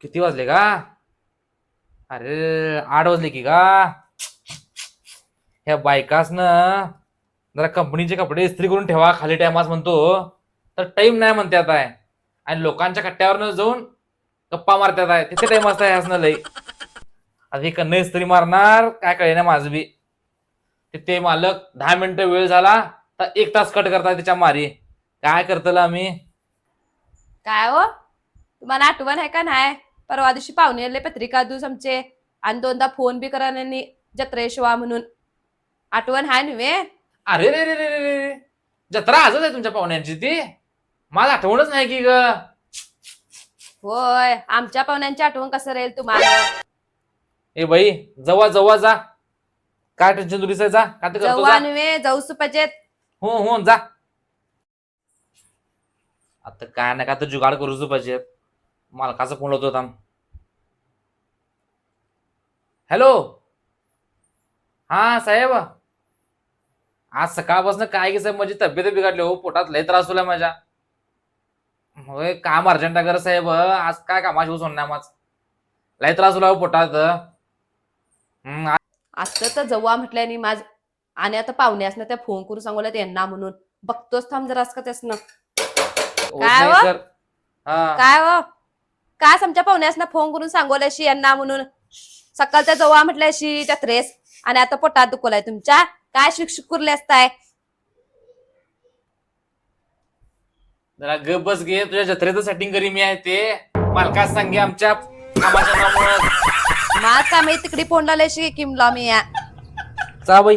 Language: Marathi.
किती वाजले का अरे आठ वाजले की का ह्या बायकास ना जरा कंपनीचे कपडे इस्त्री करून ठेवा खाली टायमास म्हणतो. तर टाइम नाही म्हणते आता आहे. आणि लोकांच्या कट्ट्यावर जाऊन गप्पा मारतात आहे. तिथे टाइम असता ह्यासनं लई. आता हे कन्न इस्त्री मारणार काय कळेना माझं बी. तिथे मालक दहा मिनिटं वेळ झाला तर एक तास कट करतात त्याच्या मारी. काय करतला आम्ही? काय हो? तुम्हाला आठवण आहे का नाही? परवा दिवशी पाहुणे आले पत्रिका दूस आमचे. आणि दोनदा फोन बी करा जत्रेशिवा म्हणून. आठवण हाय नव्हे? अरे रे रे रे रे रे. जत्रा आजच आहे तुमच्या पाहुण्यांची ती. मला आठवणच नाही की ग. होय आमच्या पाहुण्यांची आठवण कसं राहील तुम्हाला? ए बाई जवा जवा जा. काय टेन्शन तुरीच जा. काय ते करतो? जवा जा नव्हे जाऊ सुपाजेत हो हो जा. आता काय ना काय तर जुगाड करूच पाहिजे मालकाचा फोन होतो थांब. हॅलो हा साहेब. आज सकाळपासून काय की साहेब? माझी तब्येत बिघडली हो पोटात लय त्रास होलाय माझ्या. होय काम अर्जंट आहे गरज साहेब. आज काय कामाशी सोडणार माझ? लय त्रास होला हो पोटात. असं तर जवा म्हटल्याने माझ आणि आता पाहुणे असणं त्या फोन करून सांगवलं यांना म्हणून. बघतोच थांब जरा का त्यासनं. होत काय नाही हो? सर. हा. काय हो? काय आमच्या पाहुण्यासना फोन करून सांगवल्याशी यांना म्हणून. सकाळच्या जवा म्हटल्याशी त्या त्रेस आणि आता पोटात दुखवलाय तुमच्या. काय शिक्षक कुरले असताय? जरा गप बस घे तुझ्या जत्रेचं सेटिंग करी मी आहे ते. मालकाच सांगे आमच्या कामाच्या काय माहिती तिकडे फोन लावल्याशी किमला मी या जा बाई.